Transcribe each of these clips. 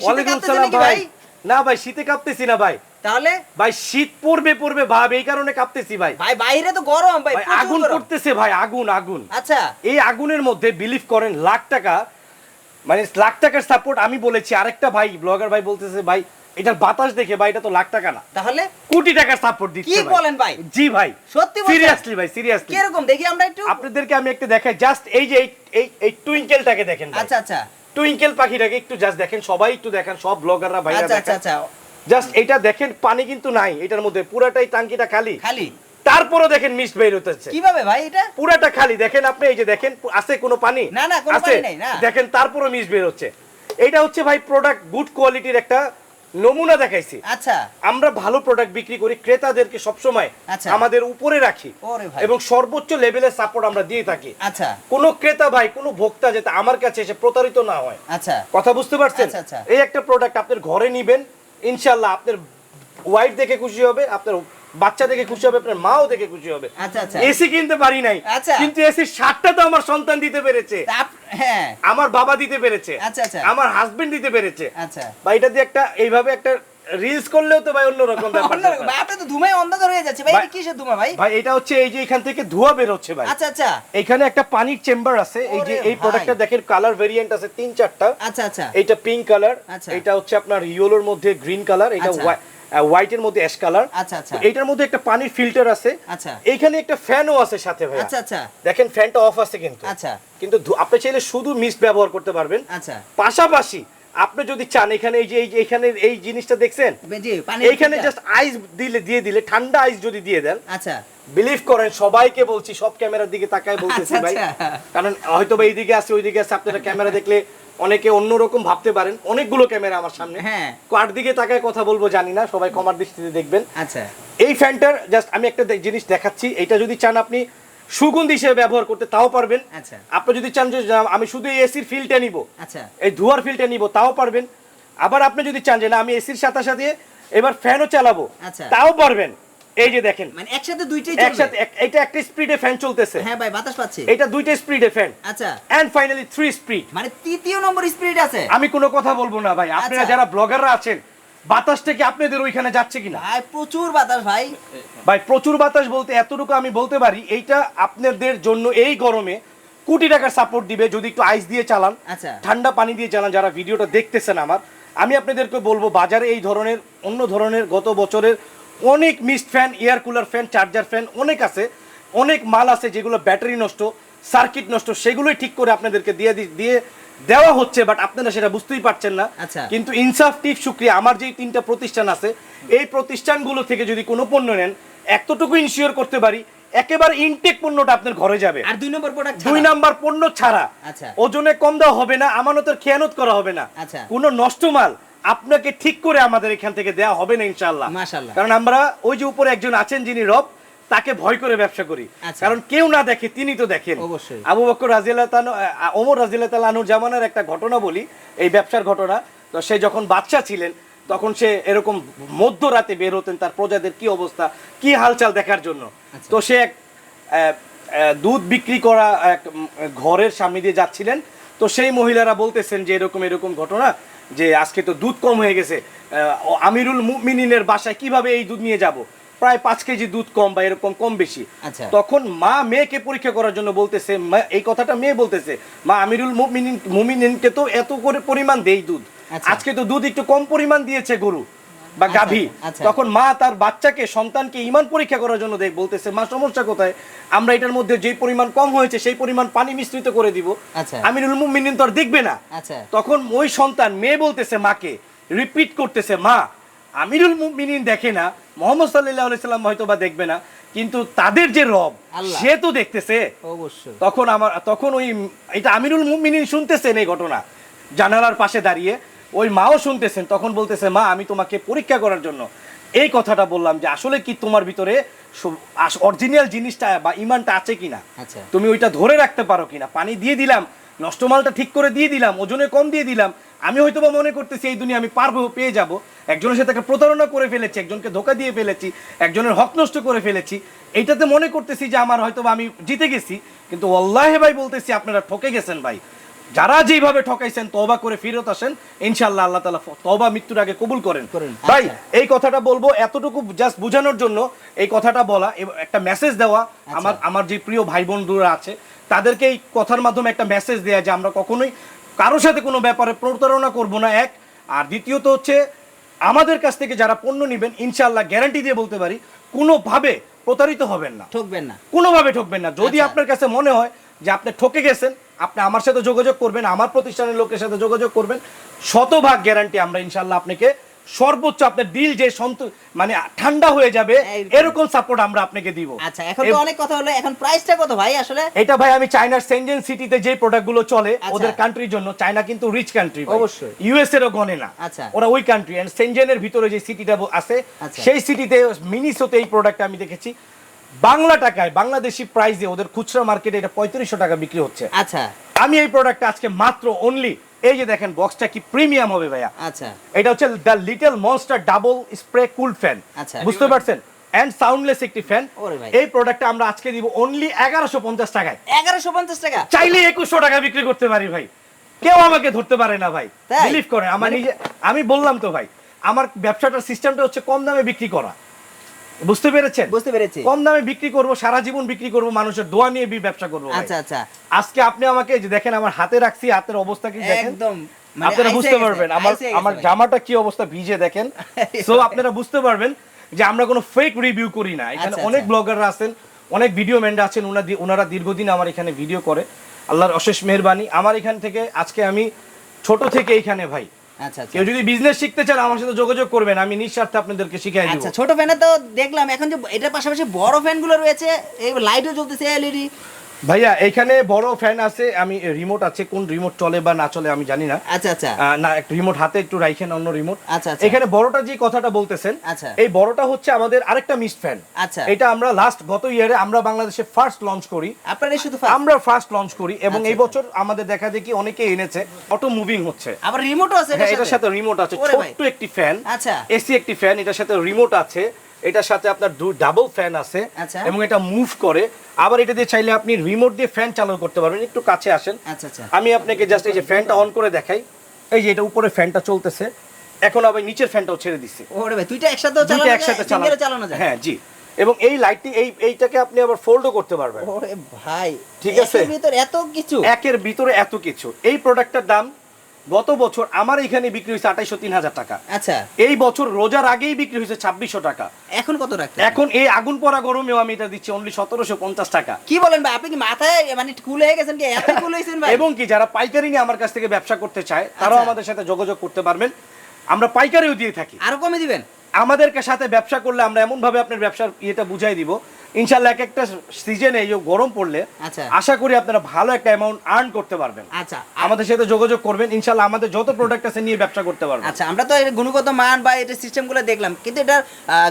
শীতে ওয়ালাইকুম কাঁপতেছেন ভাই। ভাই? না ভাই শীতে কাঁপতেছি না ভাই। তাহলে? ভাই শীত পড়বে পড়বে ভাব এই কারণে কাঁপতেছি ভাই। ভাই বাইরে তো গরম ভাই ভাই আগুন গরম। ভাই আগুন আগুন। আচ্ছা। এই আগুনের মধ্যে বিলিভ করেন লাখ টাকা মানে লাখ টাকার সাপোর্ট আমি বলেছি। আরেকটা ভাই ব্লগার ভাই বলতেছে ভাই এটার বাতাস দেখে ভাই এটা তো লাখ টাকা না। তাহলে? কোটি টাকার সাপোর্ট দিচ্ছে কি বলেন ভাই? জি ভাই সত্যি সিরিয়াসলি ভাই সিরিয়াসলি কীরকম? দেখি আমরা একটু। আপনাদেরকে আমি একটা দেখাই জাস্ট এই যে এই এই টুইঙ্কেলটাকে দেখেন আচ্ছা আচ্ছা। টুইঙ্কেল পাখিটাকে একটু জাস্ট দেখেন সবাই একটু দেখেন সব ব্লগাররা ভাইরা আচ্ছা আচ্ছা দেখেন। আচ্ছা। জাস্ট এটা দেখেন পানি কিন্তু নাই এটার মধ্যে পুরাটাই টাঙ্কিটা খালি। খালি? তারপরে দেখেন মিস্ট বের হতেছে কীভাবে ভাই এটা? পুরাটা খালি দেখেন আপনি এই যে দেখেন আছে কোনো পানি? না, না, কোনো পানি নাই না। দেখেন তারপরে মিস বের হচ্ছে। এটা হচ্ছে ভাই প্রোডাক্ট গুড কোয়ালিটির একটা নমুনা দেখাইছি। আচ্ছা। আমরা ভালো প্রোডাক্ট বিক্রি করি ক্রেতাদেরকে সবসময় আচ্ছা। আমাদের উপরে রাখি এবং সর্বোচ্চ লেভেলের সাপোর্ট আমরা দিয়ে থাকি। আচ্ছা। কোন ক্রেতা ভাই কোন ভোক্তা যাতে আমার কাছে এসে প্রতারিত না হয়। আচ্ছা। কথা বুঝতে পারছেন? আচ্ছা, আচ্ছা। এই একটা প্রোডাক্ট আপনার ঘরে নিবেন ইনশাল্লাহ আপনার ওয়াইফ দেখে খুশি হবে আপনার বাচ্চা দেখে খুশি হবে আপনার মাও দেখে খুশি হবে। আচ্ছা আচ্ছা। এসি কিনতে পারি নাই। আচ্ছা। কিন্তু এসির সাতটা তো আমার সন্তান দিতে পেরেছে। হ্যাঁ। আমার বাবা দিতে পেরেছে। আচ্ছা, আচ্ছা। আমার হাজবেন্ড দিতে পেরেছে। আচ্ছা। ভাই এটা দিয়ে একটা এইভাবে একটা রিলস করলেও তো ভাই অন্যরকম ব্যাপার অন্যরকম। ভাই, আপনি তো ধুমায় অন্ধকার হয়ে যাচ্ছে। ভাই কিসের ধুমা ভাই? ভাই এটা হচ্ছে এই যে এখান থেকে ধোঁয়া বের হচ্ছে ভাই। আচ্ছা আচ্ছা। এখানে একটা পানির চেম্বার আছে। এই যে এই। প্রোডাক্টটা দেখেন কালার ভেরিয়েন্ট আছে তিন চারটা। আচ্ছা আচ্ছা। এইটা পিঙ্ক কালার আচ্ছা। এটা হচ্ছে আপনার ইয়েলোর মধ্যে গ্রিন কালার এটা আচ্ছা। হোয়াইটের মধ্যে অ্যাশ কালার আচ্ছা, আচ্ছা। এইটার মধ্যে একটা পানির ফিল্টার আছে। আচ্ছা। এইখানে একটা ফ্যানও আছে সাথে ভাই আচ্ছা আচ্ছা। দেখেন ফ্যানটা অফ আছে কিন্তু। আচ্ছা। কিন্তু আপনি চাইলে শুধু মিস্ট ব্যবহার করতে পারবেন। আচ্ছা। পাশাপাশি আপনি যদি চান এখানে এই যে এখানে এই জিনিসটা দেখছেন? এইখানে জাস্ট আইস দিলে দিয়ে দিলে ঠান্ডা আইস যদি দিয়ে দেন আচ্ছা। বিলিভ করেন সবাইকে বলছি সব ক্যামেরার দিকে তাকায় বলতেছি আচ্ছা, ভাই। আচ্ছা। কারণ হয়তো বা এইদিকে আছে ওইদিকে আছে আপনারা ক্যামেরা দেখলে অনেকে অন্যরকম ভাবতে পারেন। অনেকগুলো ক্যামেরা আমার সামনে। হ্যাঁ। কার দিকে তাকায় কথা বলব জানি না সবাই কমার দৃষ্টিতে দেখবেন। আচ্ছা। এই ফ্যানটার জাস্ট আমি একটা জিনিস দেখাচ্ছি এটা যদি চান আপনি সুগন্ধি হিসেবে ব্যবহার করতে তাও পারবেন। আচ্ছা। আপনি যদি চান যে আমি শুধু এই এসির ফিলটা নিব আচ্ছা। এই ধোয়ার ফিলটা নিব তাও পারবেন। আবার আপনি যদি চান যে না আমি এসির সাথে সাথে এবার ফ্যানও চালাবো আচ্ছা। তাও পারবেন। এই যে দেখেন। মানে একসাথে দুইটাই চলবে? একসাথে এটা একটা স্পিডে ফ্যান চলতেছে। হ্যাঁ ভাই বাতাস পাচ্ছি। এটা দুইটা স্পিডে ফ্যান আচ্ছা। এন্ড ফাইনালি থ্রি স্পিড মানে তৃতীয় নম্বর স্পিরিট আছে। আমি কোনো কথা বলব না ভাই। আপনারা আচ্ছা। যারা ব্লগাররা আছেন বাতাস থেকে আপনাদের ওইখানে যাচ্ছে কিনা? ভাই প্রচুর বাতাস ভাই। ভাই প্রচুর বাতাস বলতে এতটুকু আমি বলতে পারি এইটা আপনাদের জন্য এই গরমে কোটি টাকার সাপোর্ট দিবে যদি একটু আইস দিয়ে চালান। আচ্ছা। ঠান্ডা পানি দিয়ে চালান যারা ভিডিওটা দেখতেছেন আমার। আমি আপনাদেরকে বলব বাজারে এই ধরনের অন্য ধরনের গত বছরের অনেক mist fan air cooler fan charger fan অনেক আছে অনেক মাল আছে যেগুলো ব্যাটারি নষ্ট সার্কিট নষ্ট সেগুলোই ঠিক করে আপনাদেরকে দিয়ে দিয়ে দেওয়া হচ্ছে বাট আপনারা সেটা বুঝতেই পারছেন না আচ্ছা। কিন্তু ইনসাফ টিপ শুক্রিয়া আমার যেই তিনটা প্রতিষ্ঠান আছে এই প্রতিষ্ঠানগুলো থেকে যদি কোনো পণ্য নেন এতটুকু ইনশিওর করতে পারি একেবারে ইনটেক পণ্যটা আপনার ঘরে যাবে আর দুই নম্বর প্রোডাক্ট দুই নাম্বার পণ্য ছাড়া আচ্ছা। ওজনে কম দেওয়া হবে না আমানতের খেয়ানত করা হবে না আচ্ছা। কোনো নষ্ট মাল আপনাকে ঠিক করে আমাদের এখান থেকে দেয়া হবে না ইনশাল্লাহ কারণ আমরা ওই যে উপরে একজন আছেন যিনি রব তাকে ভয় করে ব্যবসা করি। আচ্ছা। কারণ কেউ না দেখে তিনি তো দেখেন। অবশ্যই। আবু বকর তাআলা আ- ওমর রাজিয়াল্লাহ তাআলা আনহুর জামানার একটা ঘটনা বলি এই ব্যবসার ঘটনা। তো সে যখন বাচ্চা ছিলেন তখন সে এরকম মধ্যরাতে বের হতেন তার প্রজাদের কি অবস্থা কি হালচাল দেখার জন্য। আচ্ছা। তো সে এক দুধ বিক্রি করা এক ঘরের সামনে দিয়ে যাচ্ছিলেন। তো সেই মহিলারা বলতেছেন যে এরকম এরকম ঘটনা যে আজকে তো দুধ কম হয়ে গেছে আমিরুল মিনিনের বাসায় কীভাবে এই দুধ নিয়ে যাব প্রায় পাঁচ কেজি দুধ কম বা এরকম কম বেশি আচ্ছা। তখন মা মেয়েকে পরীক্ষা করার জন্য বলতেছে এই কথাটা মেয়ে বলতেছে মা আমিরুল মুমিনিন মুমিনিনকে তো এত করে পরিমাণ দেই দুধ আচ্ছা। আজকে তো দুধ একটু কম পরিমাণ দিয়েছে গরু বা আচ্ছা, গাভী। আচ্ছা। তখন মা তার বাচ্চাকে সন্তানকে ইমান পরীক্ষা করার জন্য দেখ বলতেছে মা সমস্যা কোথায়? আমরা এটার মধ্যে যে পরিমাণ কম হয়েছে সেই পরিমাণ পানি মিশ্রিত করে দিব। আচ্ছা। আমিরুল মুমিনিন তো আর দেখবে না। তখন ওই সন্তান মেয়ে বলতেছে মাকে রিপিট করতেছে মা আমিরুল মুমিনিন দেখে না মোহাম্মদ আলাইহি সাল্লাম হয়তো বা দেখবে না কিন্তু তাদের যে রব সে তো দেখতেছে। অবশ্যই। তখন আমার তখন ওই এটা আমিরুল মুমিনিন শুনতেছেন এই ঘটনা। জানালার পাশে দাঁড়িয়ে ওই মাও শুনতেছেন তখন বলতেছে মা আমি তোমাকে পরীক্ষা করার জন্য। এই কথাটা বললাম যে আসলে কি তোমার ভিতরে অরিজিনাল জিনিসটা বা ইমানটা আছে কিনা? আচ্ছা। তুমি ওইটা ধরে রাখতে পারো কিনা? পানি দিয়ে দিলাম নষ্ট মালটা ঠিক করে দিয়ে দিলাম ওজনে কম দিয়ে দিলাম। আমি হয়তো বা মনে করতেছি এই দুনিয়া আমি পারব পেয়ে যাব। একজনের সাথে একটা প্রতারণা করে ফেলেছি একজনকে ধোকা দিয়ে ফেলেছি একজনের হক নষ্ট করে ফেলেছি। এইটাতে মনে করতেছি যে আমার হয়তো আমি জিতে গেছি। কিন্তু অল্লাহে ভাই বলতেছি আপনারা ঠকে গেছেন ভাই। যারা যেভাবে ঠকাইছেন তবা করে ফিরত আসেন ইনশাল্লাহ আল্লাহ তালা তবা মৃত্যুর আগে কবুল করেন। ভাই আচ্ছা। এই কথাটা বলব এতটুকু জাস্ট বোঝানোর জন্য এই কথাটা বলা একটা মেসেজ দেওয়া আচ্ছা। আমার আমার যে প্রিয় ভাই বন্ধুরা আছে তাদেরকে এই কথার মাধ্যমে একটা মেসেজ দেওয়া যে আমরা কখনোই কারোর সাথে কোনো ব্যাপারে প্রতারণা করব না এক আর দ্বিতীয়ত হচ্ছে আমাদের কাছ থেকে যারা পণ্য নেবেন ইনশাল্লাহ গ্যারান্টি দিয়ে বলতে পারি কোনোভাবে প্রতারিত হবেন না ঠকবেন না কোনোভাবে ঠকবেন না যদি আচ্ছা। আপনার কাছে মনে হয় যে আপনি ঠকে গেছেন আপনি আমার সাথে যোগাযোগ করবেন আমার প্রতিষ্ঠানের লোকের সাথে যোগাযোগ করবেন শতভাগ গ্যারান্টি আমরা ইনশাল্লাহ আপনাকে সর্বোচ্চ আপনার দিল যে সন্ত মানে ঠান্ডা হয়ে যাবে এরকম সাপোর্ট আমরা আপনাকে দিব আচ্ছা এখন তো অনেক কথা হলো এখন প্রাইসটা কত ভাই আসলে এটা ভাই আমি চায়নার সেনজেন সিটিতে যে প্রোডাক্টগুলো চলে আচ্ছা। ওদের কান্ট্রির জন্য চায়না কিন্তু রিচ কান্ট্রি অবশ্যই। ইউএস এরও গনে না আচ্ছা। ওরা ওই কান্ট্রি এন্ড সেনজেনের ভিতরে যে সিটিটা আছে আচ্ছা। সেই সিটিতে মিনিসোতে এই প্রোডাক্ট আমি দেখেছি বাংলা টাকায় বাংলাদেশি প্রাইসে ওদের খুচরা মার্কেটে এটা পঁয়ত্রিশশো টাকা বিক্রি হচ্ছে। আচ্ছা। আমি এই প্রোডাক্টটা আজকে মাত্র অনলি এই যে দেখেন বক্সটা কি প্রিমিয়াম হবে ভাইয়া। আচ্ছা। এটা হচ্ছে the little monster double spray cool fan আচ্ছা। বুঝতে পারছেন? এন্ড সাউন্ডলেস একটি ফ্যান এই প্রোডাক্টটা আমরা আজকে দিব অনলি এগারোশো পঞ্চাশ টাকায়। এগারোশো পঞ্চাশ টাকা? চাইলে একুশশো টাকা বিক্রি করতে পারি ভাই। কেউ আমাকে ধরতে পারে না ভাই? বিলিভ করেন আমার মানে- নিজে আমি বললাম তো ভাই আমার ব্যবসাটার সিস্টেমটা হচ্ছে কম দামে বিক্রি করা। বুঝতে পেরেছেন? বুঝতে পেরেছি। কম দামে বিক্রি করব সারা জীবন বিক্রি করব মানুষের দোয়া নিয়ে ব্যবসা করব। আচ্ছা আচ্ছা। আজকে আপনি আমাকে যে দেখেন আমার হাতে রাখছি হাতের অবস্থা কি দেখেন? একদম মানে আপনারা বুঝতে পারবেন আমার আমার জামাটা কি অবস্থা ভিজে দেখেন? সো আপনারা বুঝতে পারবেন যে আমরা কোনো ফেক রিভিউ করি না। এখানে আচ্ছা, অনেক আচ্ছা। ব্লগাররা আছেন অনেক ভিডিও ম্যানরা আছেন ওনারা দি- ওনারা দীর্ঘদিন আমার এখানে ভিডিও করে। আল্লাহর অশেষ মেহরবানি। আমার এখান থেকে আজকে আমি ছোট থেকে এইখানে ভাই। আচ্ছা আচ্ছা কেউ যদি বিজনেস শিখতে চান আমার সাথে যোগাযোগ করবেন আমি নিঃস্বার্থে আপনাদেরকে শিখাই দিব। আচ্ছা ছোট ফ্যানে তো দেখলাম এখন যে এটার পাশাপাশি বড় ফ্যানগুলো রয়েছে এই লাইটও জ্বলতেছে এলইডি ভাইয়া এখানে বড় ফ্যান আছে আমি রিমোট আছে কোন রিমোট চলে বা না চলে আমি জানি না আচ্ছা আচ্ছা না একটা রিমোট হাতে একটু রাখেন অন্য রিমোট আচ্ছা, আচ্ছা। এখানে বড়টা যে কথাটা বলতেছেন আচ্ছা। এই বড়টা হচ্ছে আমাদের আরেকটা মিস্ট ফ্যান আচ্ছা। এটা আমরা লাস্ট গত ইয়ারে আমরা বাংলাদেশে ফার্স্ট লঞ্চ করি আপনার শুধু? আমরা ফার্স্ট লঞ্চ করি এবং আচ্ছা, এই বছর আমাদের দেখা দেখি অনেকে এনেছে অটো মুভিং হচ্ছে আবার রিমোটও আছে এটার সাথে রিমোট আছে ছোট্ট একটি ফ্যান আচ্ছা। এসি একটি ফ্যান এটার সাথে রিমোট আছে এটার সাথে আপনার ডাবল ফ্যান আছে আচ্ছা। এবং এটা মুভ করে। আবার এটা দিয়ে চাইলে আপনি রিমোট দিয়ে ফ্যান চালু করতে পারবেন। একটু কাছে আসেন। আচ্ছা আচ্ছা। আমি আপনাকে জাস্ট এই যে ফ্যানটা অন করে দেখাই। এই যে এটা উপরে ফ্যানটা চলতেছে। এখন আবার নিচের ফ্যানটাও ছেড়ে দিচ্ছে ওরে ভাই দুইটা একসাথেও চালানো একসাথে চালানো যায়? হ্যাঁ জি। এবং এই লাইটটি এই এইটাকে আপনি আবার ফোল্ডও করতে পারবেন। ওরে ভাই ঠিক আছে। একের ভিতর এত কিছু? একের ভিতরে এত কিছু। এই প্রোডাক্টটার দাম গত বছর আমার এখানে বিক্রি হয়েছে আঠাইশো তিন হাজার টাকা। আচ্ছা। এই বছর রোজার আগেই বিক্রি হয়েছে ছাব্বিশশো টাকা। এখন কত রাখতে এখন এই আগুন পড়া গরমেও আমি এটা দিচ্ছি অনলি সতেরোশো পঞ্চাশ টাকা। কি বলেন ভাই আপনি কি মাথায় মানে কুল হয়ে গেছেন কি? এত কুল হয়েছেন ভাই। এবং কি যারা পাইকারি নিয়ে আমার কাছ থেকে ব্যবসা করতে চায় তারাও আচ্ছা। আমাদের সাথে যোগাযোগ করতে পারবেন। আমরা পাইকারিও দিয়ে থাকি। আরও কমে দিবেন? আমাদের সাথে ব্যবসা করলে আমরা এমন ভাবে আপনার ব্যবসার ইয়েটা বুঝাই দিব ইনশাল্লাহ এক একটা সিজনে এই গরম পড়লে আচ্ছা। আশা করি আপনারা ভালো একটা অ্যামাউন্ট আর্ন করতে পারবেন আচ্ছা আমাদের সাথে যোগাযোগ করবেন ইনশাল্লাহ আমাদের যত প্রোডাক্ট আছে নিয়ে ব্যবসা করতে পারবেন আচ্ছা আমরা তো এর গুণগত মান বা এটা সিস্টেমগুলো দেখলাম কিন্তু এটার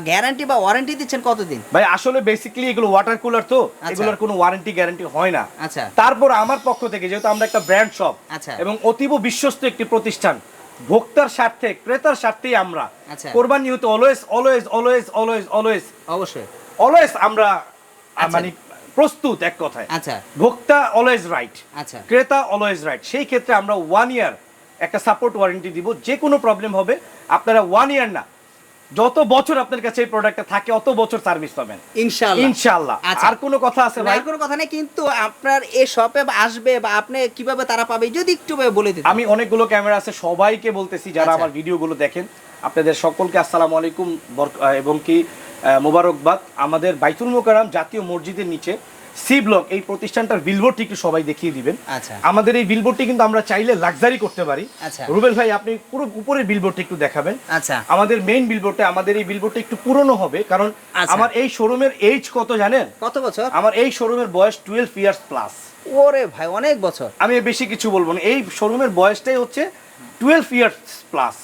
গ্যারান্টি বা ওয়ারেন্টি দিচ্ছেন কতদিন ভাই আসলে বেসিক্যালি এগুলো ওয়াটার কুলার তো আচ্ছা। এগুলোর কোনো ওয়ারেন্টি গ্যারান্টি হয় না আচ্ছা তারপর আমার পক্ষ থেকে যেহেতু আমরা একটা ব্র্যান্ড শপ আচ্ছা। এবং অতীব বিশ্বস্ত একটি প্রতিষ্ঠান ভোক্তার স্বার্থে ক্রেতার স্বার্থেই আমরা। কোরবানি হতে always always always always always অবশ্যই অলওয়েজ আমরা আচ্ছা। মানে প্রস্তুত এক কথায়। আচ্ছা। ভোক্তা অলওয়েজ রাইট আচ্ছা। ক্রেতা অলওয়েজ রাইট সেই ক্ষেত্রে আমরা ওয়ান ইয়ার একটা সাপোর্ট ওয়ারেন্টি দিব। যে কোনো প্রবলেম হবে আপনারা ওয়ান ইয়ার না যত বছর আপনার কাছে এই প্রোডাক্টটা থাকে অত বছর সার্ভিস পাবেন। ইনশাআল্লাহ। ইনশাআল্লাহ। আচ্ছা। আর কোনো কথা আছে ভাই? আর কোনো কথা নেই কিন্তু আপনার এই শপে আসবে বা আপনি কীভাবে তারা পাবে যদি একটু বলে দিতেন। আমি অনেকগুলো ক্যামেরা আছে সবাইকে বলতেছি যারা আচ্ছা। আমার ভিডিওগুলো দেখেন আপনাদের সকলকে আসসালামু আলাইকুম এবং কি মোবারকবাদ। আমাদের বাইতুল মোকারাম জাতীয় মসজিদের নিচে সি ব্লক এই প্রতিষ্ঠানটার বিলবোর্ডটি একটু সবাই দেখিয়ে দিবেন। আচ্ছা। আমাদের এই বিলবোর্ডটি কিন্তু আমরা চাইলে লাক্সারি করতে পারি। আচ্ছা। রুবেল ভাই আপনি পুরো উপরের বিলবোর্ডটি একটু দেখাবেন। আচ্ছা। আমাদের মেইন বিলবোর্ডে আমাদের এই বিলবোর্ডটা একটু পুরনো হবে কারণ আচ্ছা। আমার এই শোরুমের এইজ কত জানেন? কত বছর? আমার এই শোরুমের বয়স টুয়েলভ ইয়ার্স প্লাস ওরে ভাই অনেক বছর। আমি বেশি কিছু বলব না। এই শোরুমের বয়সটাই হচ্ছে টুয়েলভ ইয়ার্স প্লাস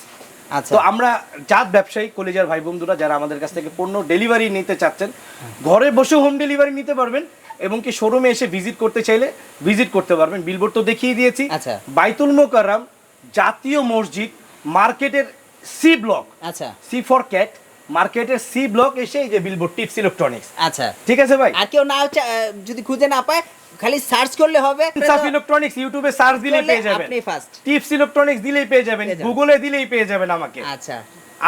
তো আমরা জাত ব্যবসায়ী কলেজের ভাই বন্ধুরা যারা আমাদের কাছ থেকে পণ্য ডেলিভারি নিতে চাচ্ছেন ঘরে বসে হোম ডেলিভারি নিতে পারবেন এবং কি শোরুমে এসে ভিজিট করতে চাইলে ভিজিট করতে পারবেন। বিলবোর্ড তো দেখিয়ে দিয়েছি। আচ্ছা। বাইতুল মোকাররাম জাতীয় মসজিদ মার্কেটের সি ব্লক আচ্ছা। সি ফর ক্যাট মার্কেটের সি ব্লক এসে এই যে বিলবোর্ড টিপস ইলেকট্রনিক্স আচ্ছা। ঠিক আছে ভাই? আর কেউ না যদি খুঁজে না পায় খালি সার্চ করলে হবে ইনসাফ ইলেকট্রনিক্স ইউটিউবে সার্চ দিলেই পেয়ে যাবেন। আপনি ফার্স্ট টিপস ইলেকট্রনিক্স দিলেই পেয়ে যাবেন গুগলে দিলেই পেয়ে যাবেন আমাকে। আচ্ছা।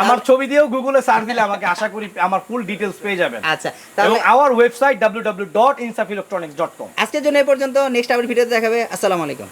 আমার ছবি দিয়েও গুগলে সার্চ দিলে আমাকে আশা করি আমার ফুল ডিটেলস পেয়ে যাবেন। আচ্ছা এবং তাহলে আমার ওয়েবসাইট www.insafilectronics.com আজকের জন্য এই পর্যন্ত নেক্সট আবার ভিডিওতে দেখাবে। আসসালামু আলাইকুম।